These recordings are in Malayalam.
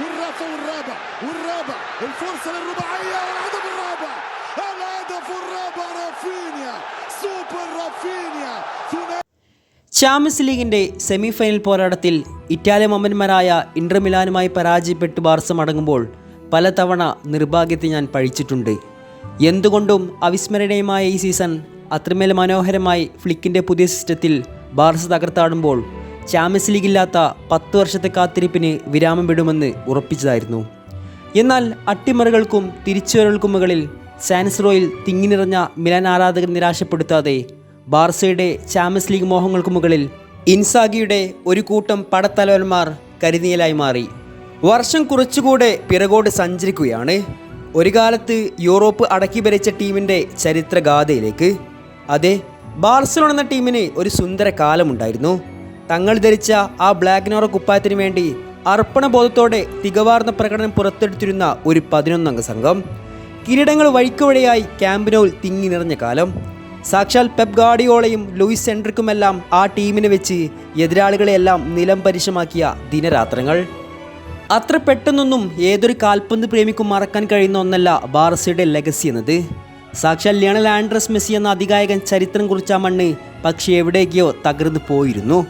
والرفع والرابع والرابع الفرصة للرباعية والهدف الرابع الهدف الرابع رافينيا سوبر رافينيا ثنائي ചാമ്പ്യൻസ് ലീഗിന്റെ സെമി ഫൈനൽ പോരാട്ടത്തിൽ ഇറ്റാലിയൻ മമ്മന്മാരായ ഇന്റർ മിലാനുമായി പരാജയപ്പെട്ട് ബാർസ മടങ്ങുമ്പോൾ പലതവണ നിർഭാഗ്യത്തെ ഞാൻ പഴിച്ചിട്ടുണ്ട് എന്തുകൊണ്ടും അവിസ്മരണീയമായ ഈ സീസൺ അത്രമേൽ മനോഹരമായി ഫ്ലിക്കിന്റെ പുതിയ സിസ്റ്റത്തിൽ ബാർസ തകർത്താടുമ്പോൾ ചാമ്പ്യൻസ് ലീഗില്ലാത്ത പത്ത് വർഷത്തെ കാത്തിരിപ്പിന് വിരാമം വിടുമെന്ന് ഉറപ്പിച്ചതായിരുന്നു. എന്നാൽ അട്ടിമറികൾക്കും തിരിച്ചുവരവുകൾക്കും മുകളിൽ സാൻസ്രോയിൽ തിങ്ങിനിറഞ്ഞ മിലാൻ ആരാധകർ നിരാശപ്പെടുത്താതെ ബാർസയുടെ ചാമ്പ്യൻസ് ലീഗ് മോഹങ്ങൾക്ക് മുകളിൽ ഇൻസാഗിയുടെ ഒരു കൂട്ടം പടത്തലവന്മാർ കരുതിയലായി മാറി. വർഷം കുറച്ചുകൂടെ പിറകോട് സഞ്ചരിക്കുകയാണ്. ഒരു കാലത്ത് യൂറോപ്പ് അടക്കി ഭരിച്ച ടീമിന്റെ ചരിത്രഗാഥയിലേക്ക്. അതെ ബാർസലോണ എന്ന ടീമിന് ഒരു സുന്ദര കാലമുണ്ടായിരുന്നു. തങ്ങൾ ധരിച്ച ആ ബ്ലാക്ക് നോറ കുപ്പായത്തിന് വേണ്ടി അർപ്പണബോധത്തോടെ തികവാർന്ന പ്രകടനം പുറത്തെടുത്തിരുന്ന ഒരു പതിനൊന്നംഗ സംഘം കിരീടങ്ങൾ വഴിക്കുവഴിയായി ക്യാമ്പിനോൽ തിങ്ങി നിറഞ്ഞ കാലം. സാക്ഷാൽ പെപ് ഗാഡിയോളയും ലൂയിസ് സെൻട്രിക്കുമെല്ലാം ആ ടീമിനെ വെച്ച് എതിരാളികളെയെല്ലാം നിലം പരിശമാക്കിയ ദിനരാത്രങ്ങൾ. അത്ര പെട്ടെന്നൊന്നും ഏതൊരു കാൽപന്ത് പ്രേമിക്കും മറക്കാൻ കഴിയുന്ന ഒന്നല്ല ബാർസയുടെ ലെഗസി എന്നത്. സാക്ഷാൽ ലിയണൽ ആൻഡ്രസ് മെസ്സി എന്ന അധികായകൻ ചരിത്രം കുറിച്ച മണ്ണ് പക്ഷേ എവിടേക്കോ തകർന്നു പോയിരുന്നു.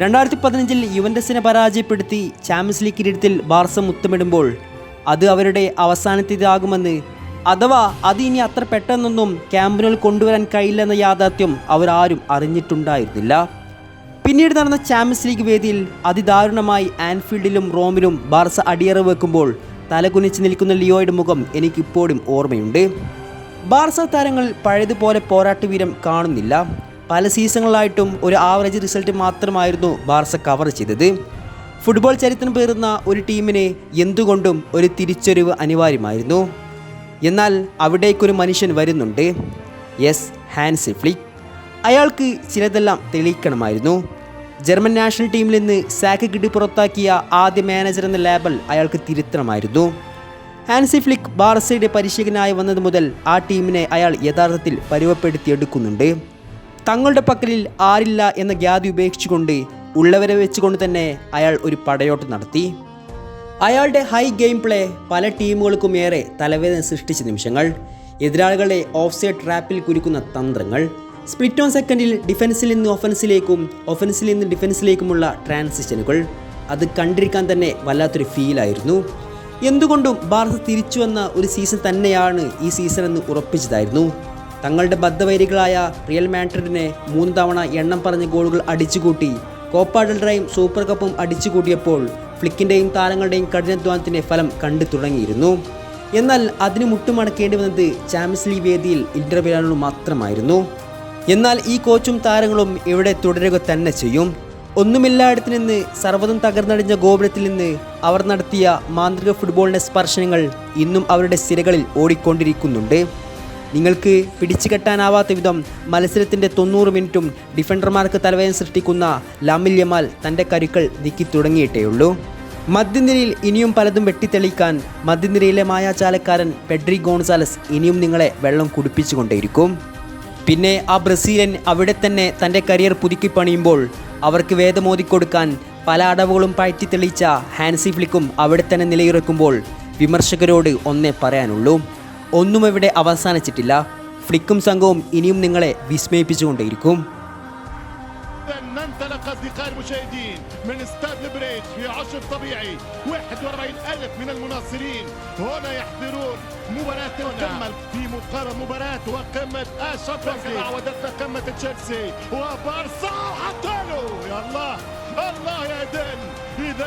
രണ്ടായിരത്തി പതിനഞ്ചിൽ യുവൻഡസിനെ പരാജയപ്പെടുത്തി ചാമ്പ്യൻസ് ലീഗ് കിരീടത്തിൽ ബാർസ മുത്തമിടുമ്പോൾ അത് അവരുടെ അവസാനത്തേതാകുമെന്ന് അഥവാ അത് ഇനി അത്ര പെട്ടെന്നൊന്നും ക്യാമ്പിനുകൾ കൊണ്ടുവരാൻ കഴിയില്ലെന്ന യാഥാർത്ഥ്യം അവരാരും അറിഞ്ഞിട്ടുണ്ടായിരുന്നില്ല. പിന്നീട് നടന്ന ചാമ്പ്യൻസ് ലീഗ് വേദിയിൽ അതിദാരുണമായി ആൻഫീൽഡിലും റോമിലും ബാർസ അടിയറ വെക്കുമ്പോൾ തലകുനിച്ച് നിൽക്കുന്ന ലിയോയുടെ മുഖം എനിക്കിപ്പോഴും ഓർമ്മയുണ്ട്. ബാർസ താരങ്ങൾ പഴയതുപോലെ പോരാട്ടവീരം കാണുന്നില്ല. പല സീസണുകളായിട്ടും ഒരു ആവറേജ് റിസൾട്ട് മാത്രമായിരുന്നു ബാർസ കവർ ചെയ്തത്. ഫുട്ബോൾ ചരിത്രം പേറുന്ന ഒരു ടീമിന് എന്തുകൊണ്ടും ഒരു തിരിച്ചറിവ് അനിവാര്യമായിരുന്നു. എന്നാൽ അവിടേക്കൊരു മനുഷ്യൻ വരുന്നുണ്ട്. എസ് ഹാൻസ് ഫ്ലിക് അയാൾക്ക് ചിലതെല്ലാം തെളിയിക്കണമായിരുന്നു. ജർമ്മൻ നാഷണൽ ടീമിൽ നിന്ന് സാക്ക് കിട്ടി പുറത്താക്കിയ ആദ്യ മാനേജർ എന്ന ലേബൽ അയാൾക്ക് തിരുത്തണമായിരുന്നു. ഹാൻസി ഫ്ലിക് ബാർസയുടെ പരിശീലകനായി വന്നത് മുതൽ ആ ടീമിനെ അയാൾ യഥാർത്ഥത്തിൽ പരുവപ്പെടുത്തിയെടുക്കുന്നുണ്ട്. തങ്ങളുടെ പക്കലിൽ ആരില്ല എന്ന ഖ്യാതി ഉപേക്ഷിച്ചുകൊണ്ട് ഉള്ളവരെ വെച്ചുകൊണ്ട് തന്നെ അയാൾ ഒരു പടയോട്ടം നടത്തി. അയാളുടെ ഹൈ ഗെയിം പ്ലേ പല ടീമുകൾക്കും ഏറെ തലവേദന സൃഷ്ടിച്ച നിമിഷങ്ങൾ. എതിരാളികളെ ഓഫ് സൈഡ് ട്രാപ്പിൽ കുരുക്കുന്ന തന്ത്രങ്ങൾ. സ്പ്ലിറ്റ് ഓൺ സെക്കൻഡിൽ ഡിഫൻസിൽ നിന്ന് ഒഫൻസിലേക്കും ഒഫൻസിൽ നിന്ന് ഡിഫൻസിലേക്കുമുള്ള ട്രാൻസിഷനുകൾ അത് കണ്ടിരിക്കാൻ തന്നെ വല്ലാത്തൊരു ഫീലായിരുന്നു എന്തുകൊണ്ടും ബാർസ തിരിച്ചു വന്ന ഒരു സീസൺ തന്നെയാണ് ഈ സീസൺ എന്ന് ഉറപ്പിച്ചതായിരുന്നു. തങ്ങളുടെ ബദ്ധവൈരികളായ റിയൽ മാഡ്രിഡിനെ മൂന്ന് തവണ എണ്ണം പറഞ്ഞ ഗോളുകൾ അടിച്ചുകൂട്ടി. കോപ്പ ഡെൽറയും സൂപ്പർ കപ്പും അടിച്ചുകൂട്ടിയപ്പോൾ ഫ്ലിക്കിന്റെയും താരങ്ങളുടെയും കഠിനാധ്വാനത്തിന്റെ ഫലം കണ്ടു തുടങ്ങിയിരുന്നു. എന്നാൽ അതിന് മുട്ടുമടക്കേണ്ടി വന്നത് ചാമ്പ്യൻസ് ലീഗ് വേദിയിൽ ഇന്റർ മാത്രമായിരുന്നു. എന്നാൽ ഈ കോച്ചും താരങ്ങളും ഇവിടെ തുടരുക തന്നെ ചെയ്യും. ഒന്നുമില്ലായിടത്തു നിന്ന് സർവതും തകർന്നടിഞ്ഞ ഗോപുരത്തിൽ നിന്ന് അവർ നടത്തിയ മാന്ത്രിക ഫുട്ബോളിന്റെ സ്പർശനങ്ങൾ ഇന്നും അവരുടെ സിരകളിൽ ഓടിക്കൊണ്ടിരിക്കുന്നുണ്ട്. നിങ്ങൾക്ക് പിടിച്ചു കെട്ടാനാവാത്ത വിധം മത്സരത്തിന്റെ തൊണ്ണൂറ് മിനിറ്റും ഡിഫൻഡർമാർക്ക് തലവേദന സൃഷ്ടിക്കുന്ന ലാമിൽ യമാൽ തന്റെ കരുക്കൾ നീക്കി തുടങ്ങിയിട്ടേയുള്ളൂ. മധ്യനിരയിൽ ഇനിയും പലതും വെട്ടിത്തെളിക്കാൻ മധ്യനിരയിലെ മായാചാലക്കാരൻ പെഡ്രി ഗോൺസാലസ് ഇനിയും നിങ്ങളെ വെള്ളം കുടിപ്പിച്ചു കുടിപ്പിച്ചുകൊണ്ടേയിരിക്കും. പിന്നെ ആ ബ്രസീലിയൻ അവിടെ തന്നെ തന്റെ കരിയർ പുതുക്കി പണിയുമ്പോൾ അവർക്ക് വേദമോദിക്കൊടുക്കാൻ പല അടവുകളും പയറ്റി തെളിയിച്ച ഹാൻസി ഫ്ലിക്കും അവിടെ തന്നെ നിലയുറക്കുമ്പോൾ വിമർശകരോട് ഒന്നേ പറയാനുള്ളൂ. ഒന്നും ഇവിടെ അവസാനിച്ചിട്ടില്ല. ഫ്ലിക്കും സംഘവും ഇനിയും നിങ്ങളെ വിസ്മയിപ്പിച്ചുകൊണ്ടേയിരിക്കും. انطلقت لقاء المشاهدين من استاد نبريج في عشر طبيعي. 41 ألف من المناصرين. هنا يحضرون مباراة تكمل في مقارنة مباراة وقمة الشامبيونز عودتنا قمة تشيلسي وبارسا وحطاله يا الله الله يا دن إذا